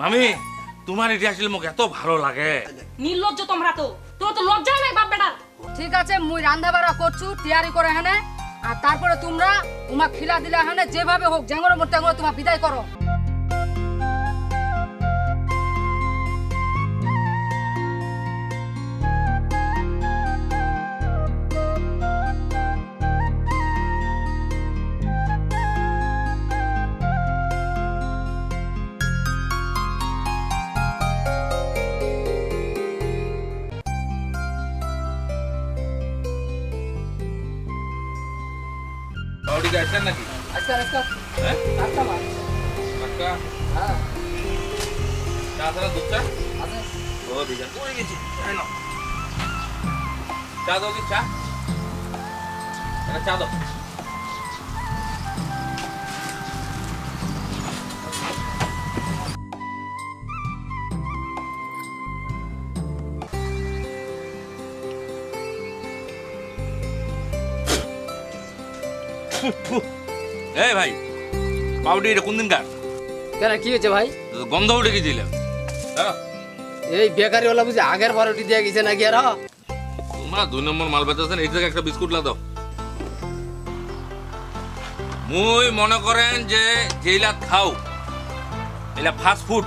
মামি তোমার এটি আসলে মোক এত ভালো লাগে। নির্লজ্জ তোমরা তো। তো তো লজ্জা নাই বাপ বেটার। ঠিক আছে মুই রান্না বাড়া করছু তৈয়ারি করে হেনে আর তারপরে তোমরা উমা খিলা দিলা হেনে যেভাবে হোক জ্যাঙ্গর মোট তোমার বিদায় করো। আসছেন নাকি? আজকে আজকে হ্যাঁ? আজকে মা একটা হ্যাঁ। চা ছাড়া দুধ চা? আছে। ও দিকে পড়ে গেছি। চা দাও কি? চা? চা দাও। এই ভাই পাউডি এটা কোন দিনকার কেন কি হয়েছে ভাই? গন্ধ উঠে গেছিলাম এই বেকারি ওলা বুঝি আগের বারোটি দিয়ে গেছে নাকি আর? তোমরা দুই নম্বর মাল বেচাছেন এই জায়গায় একটা বিস্কুট লাদাও মুই মনে করেন যে যেইলা খাও এলা ফাস্ট ফুড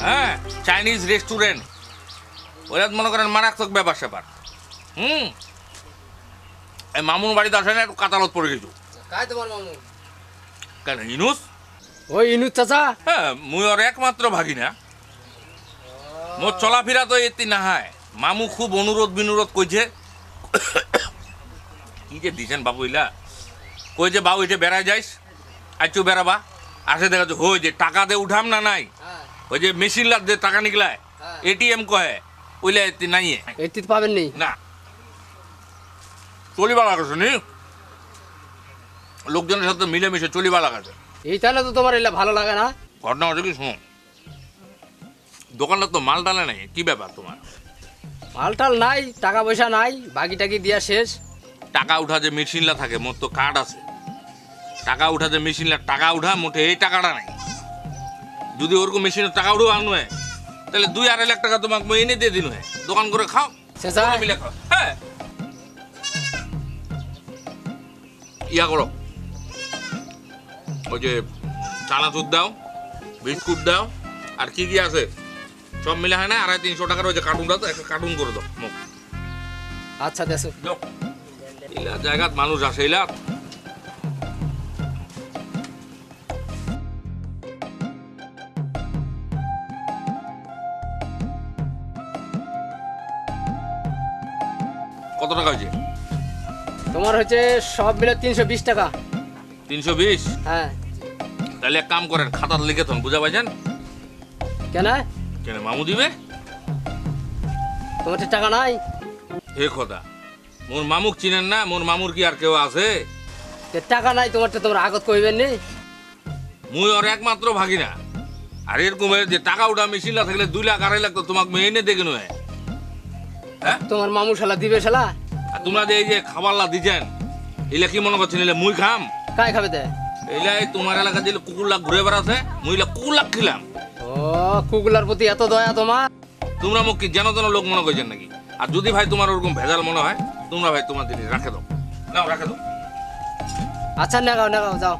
হ্যাঁ। চাইনিজ রেস্টুরেন্ট ওরা মনে করেন মারাত্মক ব্যাপার স্যাপার হুম? এই মামুন বাড়িতে আসে না একটু কাতালত পড়ে গেছো। কাই তোমার মামু কেন ইনুস? ওই ইনুজ চাচা। হ্যাঁ মুই ওর একমাত্র ভাগি না মোর চলাফেরা তো এতি না হয় মামু খুব অনুরোধ বিনুরোধ কইছে। কি যে দিছেন বাবু ইলা? কই যে বাবু এটা বেড়ায় যাইস? আইচু বেড়াবা? আসে দেখা যাচ্ছে হই যে টাকা দে উঠাম না নাই? হ্যাঁ। ওই যে মেশিন লাগ যে টাকা নিকলায়। হ্যাঁ। এটিএম কহে ওইলা এতি নাই এটি তো পাবেন নি? না। চলিবা লাগাছে নি? লোকজনের সাথে মিলেমিশে চলিবা লাগাছে এই তাহলে তো তোমার এলা ভালো লাগে না। ঘটনা হচ্ছে কি শুনো দোকানটা তো মাল ডালে নাই কি ব্যাপার তোমার? মালটাল নাই টাকা পয়সা নাই বাকি টাকি দিয়া শেষ। টাকা উঠা যে মেশিনলা থাকে মোর তো কার্ড আছে। টাকা উঠা যে মেশিনলা টাকা উঠা মোটে এই টাকাটা নাই। যদি ওরকম মেশিনের টাকা উঠো আনো হয় তাহলে দুই আড়াই লাখ টাকা তোমাকে এনে দিয়ে দিন দোকান করে খাও মিলে খাও। হ্যাঁ। ইয়া করো। ওই যে চানাচুর দাও বিস্কুট দাও আর কি কি আছে? সব মিলে হয় না? আড়াই তিনশো টাকার ওই যে কার্টুন দাও একটা কার্টুন করে দাও মুখ। আচ্ছা দেশো জায়গাত মানুষ আসে এলা কত টাকা হয়েছে? তোমার হচ্ছে সব মিলে তিনশো বিশ টাকা। তিনশো বিশ? হ্যাঁ। তাহলে এক কাম করেন খাতার লিখে থন বুঝা পাইছেন? কেন? কেন মামু দিবে? তোমার টাকা নাই। হে খোদা মোর মামুক চিনেন না মোর মামুর কি আর কেউ আছে? টাকা নাই তোমার তো তোমার আগত কইবেন নি। মুই ওর একমাত্র ভাগি না আর এরকম যে টাকা উঠা মেশিন না থাকলে দুই লাখ আড়াই লাখ তো তোমাকে মেয়ে মেনে দেখে নয় হ্যাঁ? তোমার মামু শালা দিবে শালা। আর তোমরা যে এই যে খাবারলা দিছেন এলে কি মনে করছেন এলে মুই খাম? কাই খাবে দে এলে এই তোমার এলাকা যে কুকুর লাখ ঘুরে বেড়াছে মুই এলা কুকুর লাখ খেলাম। ও কুকুলার প্রতি এত দয়া তোমার? তোমরা মুখ কি যেন তেন লোক মনে করছেন নাকি? আর যদি ভাই তোমার ওরকম ভেজাল মনে হয় তোমরা ভাই তোমার জিনিস রাখে দাও। নাও রাখে দাও। আচ্ছা নেগাও নেগাও যাও।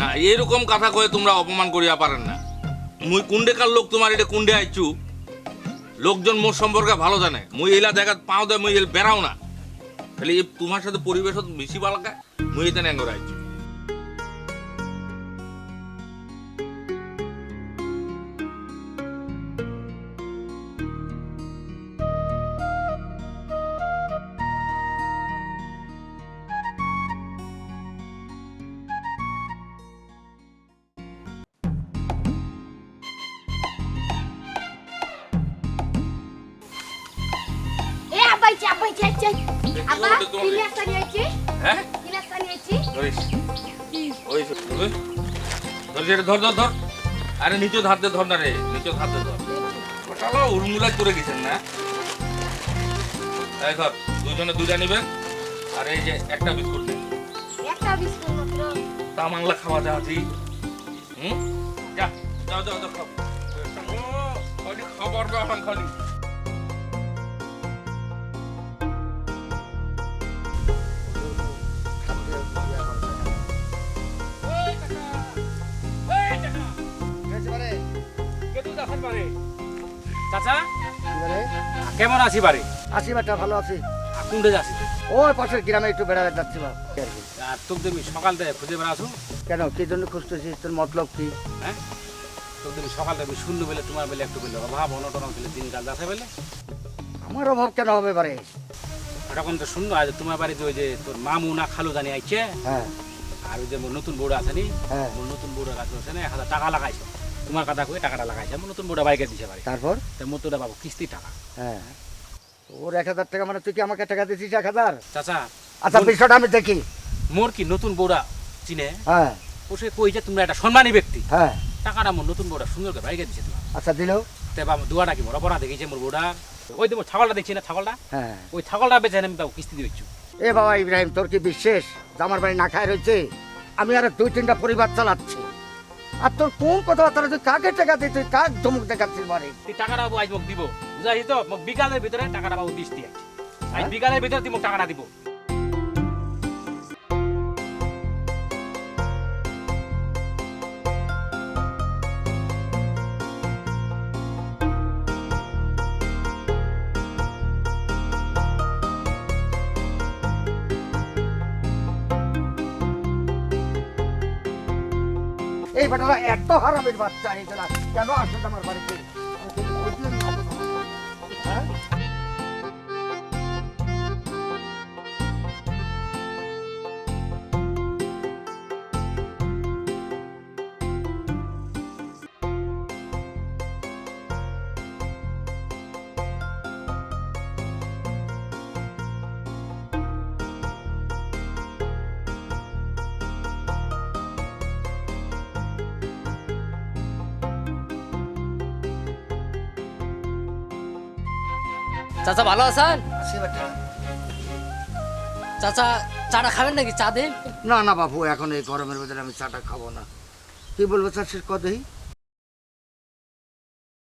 না এরকম কথা কয়ে তোমরা অপমান করিয়া পারেন না। মুই কুন্ডেকার লোক তোমার এটা কুন্ডে আইছু লোকজন মোর সম্পর্কে ভালো জানে। মুই এলা জায়গা পাও দে মুই বেড়াও না। এই তোমার সাথে পরিবেশ বেশি ভালো মুই এটা ন্যাঙ্গর আইছু। আব্বাইছি আইছি আব্বা বলতে তোমাকে? গিলাসটা নিয়েছি হ্যাঁ গিলাসটা নিয়েছি ধরিস ওই যে। ধর ধর ধর ধর আরে নিচে ধার দে ধর না রে নিচে ধার দে ধর ওটালো উড়মুলা করে গেছেন না এই ধর দুজনে দুইটা নেবেন আর এই যে একটা বিস্কুট দেন একটা বিস্কুট মাত্র তা মাংলা খাওয়া যাওয়া হুম যা যাও যাও যাও খাও খাবার বেহান খালি চাচা? কেমন আছি বাড়ি? আছি বেটা ভালো আছি। কোনটা যাচ্ছি? ওই পাশের গ্রামে একটু বেড়াতে যাচ্ছি বা আর তোকে তুমি সকাল থেকে খুঁজে বেড়াছো কেন কি জন্য খুঁজতেছিস? তোর মতলব কি? হ্যাঁ? তোকে তুমি সকাল থেকে শূন্য বেলে তোমার বেলে একটু বেলে অভাব অনটন বেলে দিন কাল যাচ্ছে বেলে আমার অভাব কেন হবে এবারে? এরকম তো শূন্য আজ তোমার বাড়িতে ওই যে তোর মামু না খালু জানি আইছে। হ্যাঁ। আর ওই যে মোর নতুন বউটা আছে নি হ্যাঁ। মোর নতুন বউটা কাছে আছে না এক হাজার টাকা লাগাইছে। তোমার কথা কয়ে টাকাটা লাগাইছে। মোর নতুন বউটা বাইকে দিছে বাড়ি। তারপর? তা মোর তোটা বাবু কিস্তি টাকা। হ্যাঁ। ওর এক হাজার টাকা মানে তুই কি আমাকে টাকা দিছিস এক হাজার? চাচা আচ্ছা বিষয়টা আমি দেখি। মোর কি নতুন বউটা চিনে? হ্যাঁ। ও সে কই যে তোমরা একটা সম্মানী ব্যক্তি। হ্যাঁ। টাকাটা মোর নতুন বউটা সুন্দর করে বাইকে দিছে তোমার। আচ্ছা দিল। তে বাবু দুয়াটা কি বড় বড় দেখিছে মোর বউটা? ওই তো ছাগলটা দেখছি না ছাগলটা? হ্যাঁ। ওই ছাগলটা বেচে আমি বাবু কিস্তি দিচ্ছু। এ বাবা ইব্রাহিম তোর কি বিশ্বাস আমার বাড়ি না খায় রয়েছে? আমি আর দুই তিনটা পরিবার চালাচ্ছি। আর তোর কোন কথাবার্তা তুই কাকে টাকা দিই তুই কাক ধমক দেখাচ্ছিস বাড়ি? তুই টাকাটা বাবু আজ মোক দিব। বুঝাই তো মোক বিকালের ভিতরে টাকাটা বাবু দিস দিয়ে আজ বিকালের ভিতরে তুই মোক টাকাটা দিব। এই বেটারা এত হারামের বাচ্চা এই কেন আসে আমার বাড়িতে? চাচা ভালো আছেন? চাচা চাটা খাবেন নাকি? চা দেন। না না বাবু এখন এই গরমের ভিতরে আমি চাটা খাব না। কি বলব স্যার শেষ কতই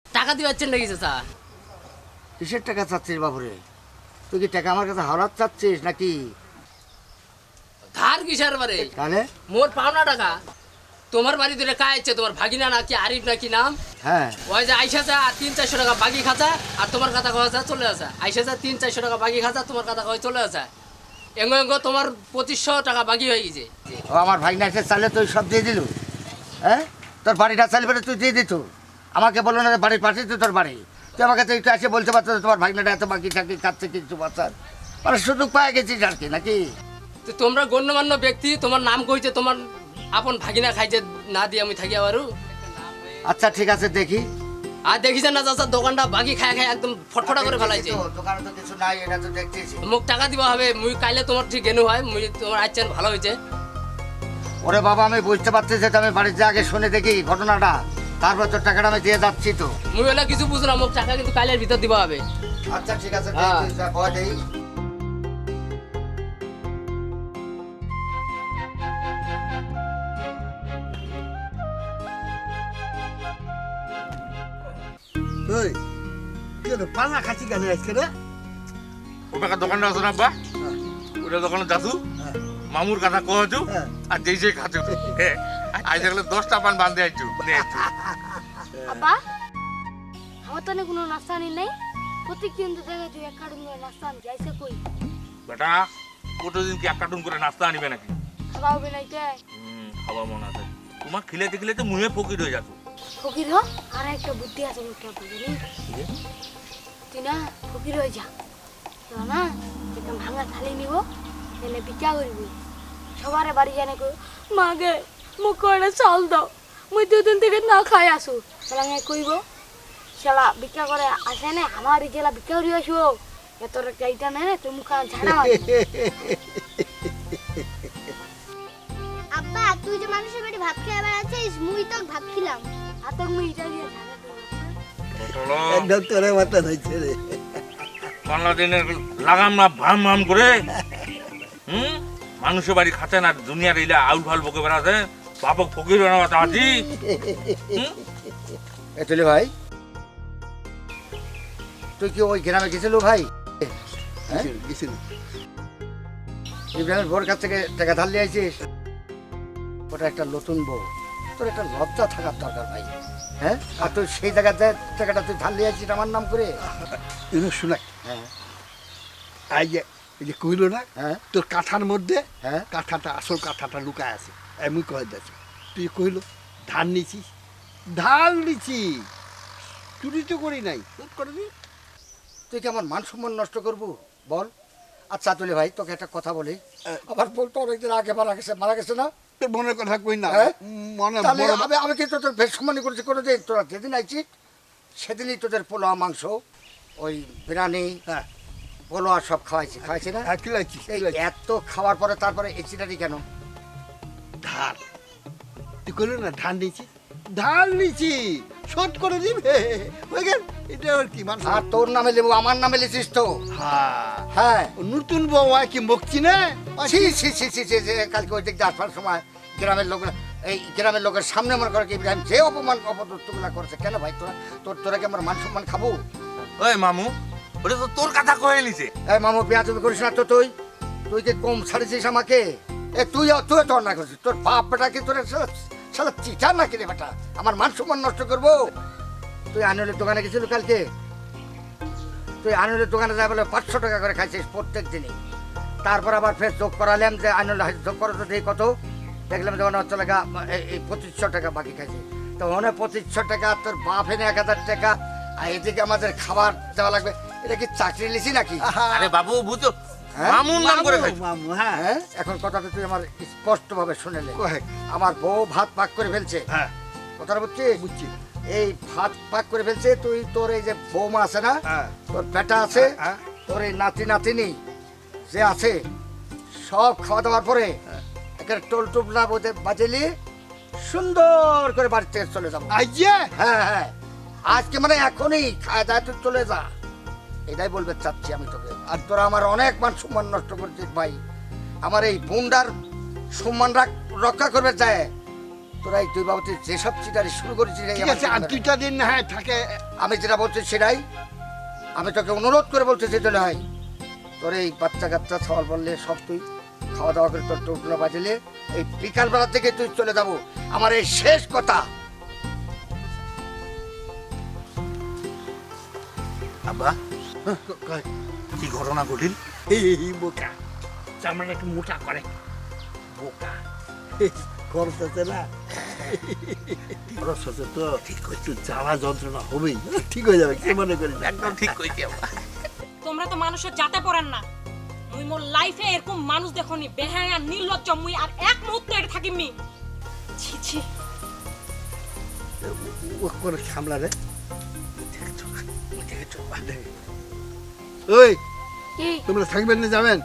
টাকা দিয়ে যাচ্ছেন নাকি চাচা? কিসের টাকা চাচ্ছিস বাবুরে তুই কি টাকা আমার কাছে হাওলাত চাচ্ছিস নাকি? ধার কিসের বারে? তাহলে মোর পাওনা টাকা। তোমার বাড়ি ধরে কাছে তোমার ভাগিনা নাকি আরিফ নাকি নাম? হ্যাঁ। ওই যে আইসা যা তিন চারশো টাকা বাকি খাতা আর তোমার কথা কওয়া যা চলে আসা। আইসা যা তিন চারশো টাকা বাকি খাতা তোমার কথা কয়ে চলে আসা। এঙ্গো এঙ্গো তোমার পঁচিশশো টাকা বাকি হয়ে গেছে। ও আমার ভাই না এসে চালে তুই সব দিয়ে দিলু। হ্যাঁ? তোর বাড়িটা চাইলে পরে তুই দিয়ে দিত। আমাকে বলল না বাড়ির পাশে তুই তোর বাড়ি। তুই আমাকে তুই একটু এসে বলতে পারতো তোমার ভাগনাটা এত বাকি থাকি কাছে কিছু বাচ্চার মানে সুযোগ পায়ে গেছিস আর কি নাকি? তোমরা গণ্যমান্য ব্যক্তি তোমার নাম কইছে তোমার আপন ভাগিনা খাইছে না দিয়ে আমি থাকি আবারও। আচ্ছা ঠিক আছে দেখি। আর দেখিছে না চাচা দোকানটা বাকি খায় খায় একদম ফটফটা করে ফেলাইছে। দোকানে তো কিছু নাই এটা তো দেখতেছি। মোক টাকা দিবা হবে মুই কাইলে তোমার ঠিক গেনু হয় মুই তোমার আচ্ছেন ভালো হয়েছে ওরে বাবা আমি বুঝতে পারছি যে আমি বাড়িতে আগে শুনে দেখি ঘটনাটা। তারপর তোর টাকাটা আমি দিয়ে যাচ্ছি তো। মুই ওলা কিছু বুঝলাম মোক টাকা কিন্তু কাইলের ভিতর দিবা হবে। আচ্ছা ঠিক আছে ওই কেন পানা খাচ্ছি কেন আজকে রে? ও বেকার দোকানটা আছে না বা ওটা দোকানে যাচ্ছু মামুর কথা কহছু হ্যাঁ। আর যেই যেই খাচ্ছু। আজ দেখলে দশটা পান বান্ধে আইছু। আব্বা আমার তো কোনো নাস্তা আনি নাই। প্রত্যেকদিন তো দেখে তুই এক কার্টুন করে নাস্তা আনি যাইছে কই? বেটা কতদিন কি এক কার্টুন করে নাস্তা আনিবে নাকি? খাওয়া হবে নাই কে হুম, খাবার মনে আছে। তোমার খিলেতে খিলেতে মুহে ফকির হয়ে যাচ্ছ। ফকির হ আর একটা বুদ্ধি আছে মুখটা বুঝলি? তুই না ফকির হয়ে যা। না একটা ভাঙা থালি নিব এনে বিকা করবি। সবার বাড়ি জানে কই মাগে মোক কয়টা চাল দাও মুই দুদিন থেকে না খাই আসু। সেলাঙে কইব সেলা বিকা করে আসে না আমার জেলা বিকা করি আসব। এত একটা ইটা নেই তুই মুখা ঝাড়া। আব্বা তুই যে মানুষের বাড়ি ভাত খেয়ে বেড়াচ্ছিস মুই তো ভাত খেলাম। আর তোর মুই ইটা দিয়ে ঝাড়া দেবো চলো একদম তোরে মাথা ধরছে রে। পাল্লা দিনের লাগাম না ভাম ভাম করে হুম? মানুষের বাড়ি খাতে না দুনিয়ার ইলা আউল ফাল বকে বেড়াতে বাপক ফকির বানাবা ভাই। তুই কি ওই গ্রামে গেছিল ভাই? হ্যাঁ? গেছিল ইব্রাহিমের বোর কাছ থেকে টাকা ধার নিয়ে আইছিস? ওটা একটা নতুন বউ। তোর একটা লজ্জা থাকার দরকার ভাই। হ্যাঁ? আর তুই সেই জায়গাতে টাকাটা তুই ধার নিয়ে আইছিস আমার নাম করে? শোনা। হ্যাঁ। এই যে এই যে কইলো না হ্যাঁ। তোর কাঁথার মধ্যে হ্যাঁ। কাঁথাটা আসল কাঁথাটা লুকায় আছে। এমনি কয়ে যাচ্ছে তুই কইল ধান নিছিস ধান নিছি। চুরি তো করি নাই। চুপ করে দি তুই কি আমার মান সম্মান নষ্ট করব? বল। আচ্ছা তুলে ভাই তোকে একটা কথা বলি। আমার বলতো অনেকদিন আগে মারা গেছে মারা গেছে না? তোর মনের কথা কই না। হ্যাঁ? মনে আমি আমি কিন্তু তোর বেশ সম্মানই করেছি? কোনো দিন তোরা যেদিন আইছি সেদিনই তোদের পোলা মাংস ওই বিরিয়ানি হ্যাঁ। পোলোয়া সব খাওয়াইছি। খাওয়াইছি না? খিলাইছি খিলাইছিস এই এত খাওয়ার পরে তারপরে এক্সিডেন্টই কেন? ধান তুই করলি না ধান নিয়েছি ধান নিছি শোধ করে দিবে। হয়ে এটা আর কি মানুষ আর তোর নামে লেবু আমার নামে লিখিস তো। হ্যাঁ। হ্যাঁ। ও নতুন বউ আর কি মুখছি না? ছি ছি ছি ছি ছি ছি, কালকে ওই দিক আসবার সময় গ্রামের লোক এই গ্রামের লোকের সামনে মনে করে কি ইব্রাহিম যে অপমান অপদস্থগুলা করছে কেন ভাই তোরা তোর তোরা কি আমার মান সম্মান খাব? ওই মামু ওটা তো তোর কথা কয়ে নিছে। এই মামু বিয়া তুমি করিস না তো তুই? তুই কি কম ছাড়িছিস আমাকে। এ তুই তুই তো অন্যায় করছিস। তোর বাপ বেটা কি তোর সালা চিটার নাকি রে বেটা আমার মান সম্মান নষ্ট করব। তুই আনুলের দোকানে গেছিল কালকে? তুই আনুলের দোকানে যাই বলে পাঁচশো টাকা করে খাইছিস প্রত্যেক দিনই। তারপর আবার ফের যোগ করালাম যে আনুল যোগ করো তো দেখি কত? দেখলাম যে হচ্ছে টাকা এই- এই পঁচিশশো টাকা বাকি খাইছে। তো মনে পঁচিশশো টাকা তোর বাপ এনে এক হাজার টাকা আর এদিকে আমাদের খাবার দেওয়া লাগবে। এটা কি চাকরি লিছি নাকি? আরে বাবু বুঝো হ্যাঁ? মামুর নাম করে খাই মামু হ্যাঁ। হ্যাঁ? এখন কথাটা তুই আমার স্পষ্ট ভাবে শুনে নে। আমার বউ ভাত পাক করে ফেলছে। হ্যাঁ। কথাটা বুঝছিস? বুঝছি। এই ভাত পাক করে ফেলছে তুই তোর এই যে বৌমা আছে না? হ্যাঁ। তোর বেটা আছে। তোর এই নাতি নাতিনি যে আছে সব খাওয়া দাওয়ার পরে একটা টোল টুপ না বোঝে বাজেলি সুন্দর করে বাড়িতে চলে যাব। হ্যাঁ হ্যাঁ। আজকে মানে এখনই খাওয়া দাওয়া তুই চলে যা। এটাই বলবে চাচ্ছি আমি তোকে। আর তোরা আমার অনেক মান সম্মান নষ্ট করছিস ভাই। আমার এই বুন্ডার সম্মান রাখ- রক্ষা করবে চায়। তোরা এই দুই বাবুতে যেসব চিটারি শুরু করেছিস আর। দুইটা দিন না হয় থাকে। আমি যেটা বলছি সেটাই। আমি তোকে অনুরোধ করে বলতেছি চলে হয়। তোর এই বাচ্চা কাচ্চা সওয়াল বললে সব তুই খাওয়া দাওয়া করে তোর টোপলা বাজলে এই বিকালবেলা থেকে তুই চলে যাব। আমার এই শেষ কথা। আব্বা ক- কয়, কি ঘটনা ঘটিল? এই বোকা। চামড়া একটু মোটা করে। বোকা। খরচ আছে না? খরচ আছে তো? ঠিক একটু জ্বালা যন্ত্রণা হবেই। ঠিক হয়ে যাবে কি মনে করিস? একদম ঠিক কইছি আব্বা তোমরা তো মানুষের যাতে পড়েন না। মুই মোর লাইফে এরকম মানুষ দেখনি বেহায়া নির্লজ্জ মুই আর এক মুহূর্ত এটা থাকিমনি। ছি ছি। ও সামলা রে। ওই তোমরা থাকবেন না যাবেন।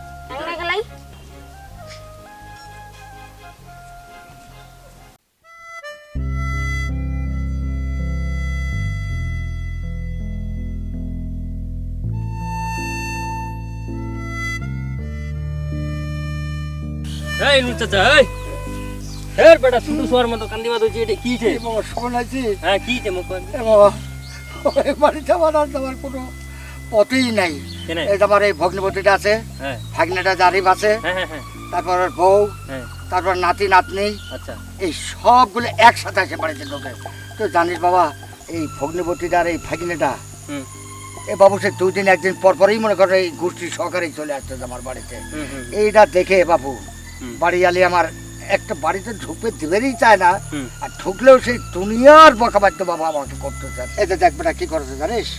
এই নু এই। এর বেটা শুধু শোয়ার মতো কান্দিবা দইছি এটা কি ছে বাবা শোন আছে হ্যাঁ কি ছে মুখ বাবা ওই বাড়িতে কোনো পথই নাই। এই তোমার এই ভগ্নপতিটা আছে হ্যাঁ। ভাগ্নেটা জারিফ আছে হ্যাঁ হ্যাঁ তারপর বউ তারপর নাতি নাতনি আচ্ছা। এই সবগুলো একসাথে এসে বাড়িতে ঢোকে। তো জানিস বাবা এই ভগ্নপতিটা আর এই ভাগিনেটা এই বাবু সে দুই দিন একদিন পর পরই মনে করে এই গোষ্ঠী সহকারেই চলে আসছে আমার বাড়িতে। এইটা দেখে বাবু। বাড়ি আলি আমার একটা বাড়িতে ঢুকতে দেবেরই চায় না আর ঢুকলেও সেই দুনিয়ার বকাবাদ্য বাবা আমাকে করতে চায়। এতে দেখবে না কি করেছে জানিস?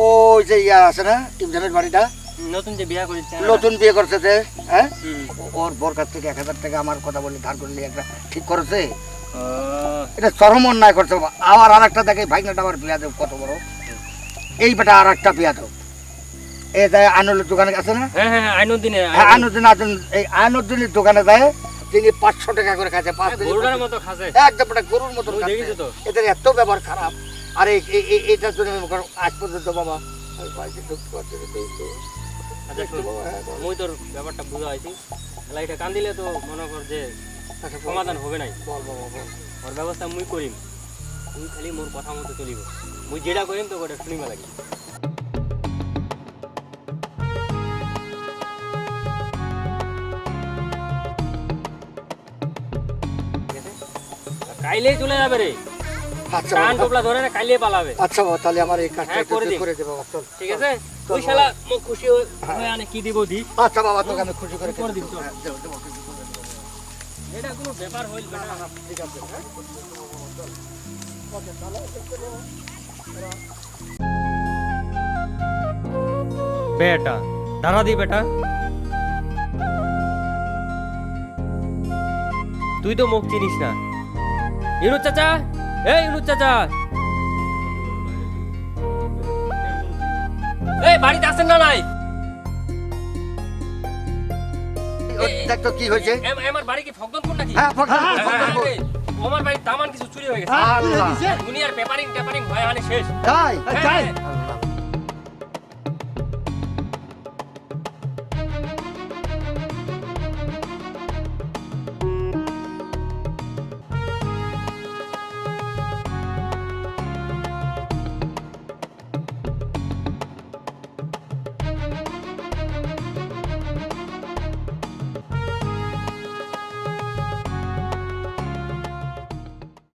ওই যে ইয়া আছে না ইমজামের বাড়িটা? নতুন যে বিয়া করেছে। নতুন বিয়ে করছে যে হ্যাঁ ওর বোর কাছ থেকে এক হাজার টাকা আমার কথা বলে ধার করলে একটা ঠিক করেছে? এটা চরম অন্যায় করছে। আবার আর একটা দেখে ভাইনাটা আবার বিয়া দেব কত বড়। এই বেটা আর একটা বিয়া দেব। এই দেয় আনুলের দোকানে আছে না? হ্যাঁ হ্যাঁ আইনুদ্দিনে হ্যাঁ আজম এই আনুদ্দিনের দোকানে দেয় তিনি পাঁচশো টাকা করে খাচ্ছে পাঁচ দিন গরুটার মতো খাসে একদম গরুর মতো এদের এত ব্যবহার খারাপ। আর এই- জন্য আজ পর্যন্ত বাবা বাড়িতে ঢুকতে পারছি আচ্ছা শুন হ্যাঁ। মুই তোর ব্যাপারটা বুঝা হয়েছি। তাহলে এটা কান্দিলে তো মনে কর যে আচ্ছা, সমাধান হবে নাই। বল বাবা বল ওর ব্যবস্থা মুই করিম। তুই খালি মোর কথা মতো চলিব। মুই যেটা করিম তো ওটা শুনিবা লাগি। কাইলেই চলে যাবে রে। আচ্ছা কান টোপলা ধরে না কাইলেই পালাবে। আচ্ছা বাবা তাহলে আমার এই কাজটা হ্যাঁ, করে দিন। করে দেবো বাবা চল ঠিক আছে? ওই শালা মুখ খুশি হয়ে হয়ে। আনে কি দিব দি? আচ্ছা বাবা তোকে আমি খুশি করে করে দিন, চল। হ্যাঁ, দেবো, দেবো। এটা কোনো ব্যাপার হইল বেটা ঠিক আছে হ্যাঁ? বেটা দাঁড়া দি বেটা। তুই তো মুখ চিনিস না। ইনু চাচা এই উনু চাচা। এই বাড়িতে আছেন না নাই? দেখ তো কি হয়েছে। আমার বাড়ি কি ফগদনপুর নাকি? হ্যাঁ হ্যাঁ, ফকর হ্যাঁ, আমার বাড়ির দামান কিছু চুরি হয়ে গেছে। আল্লাহ। দুনিয়ার পেপারিং টেপারিং ভয় হানি শেষ। তাই? হ্যাঁ, তাই? হ্যাঁ।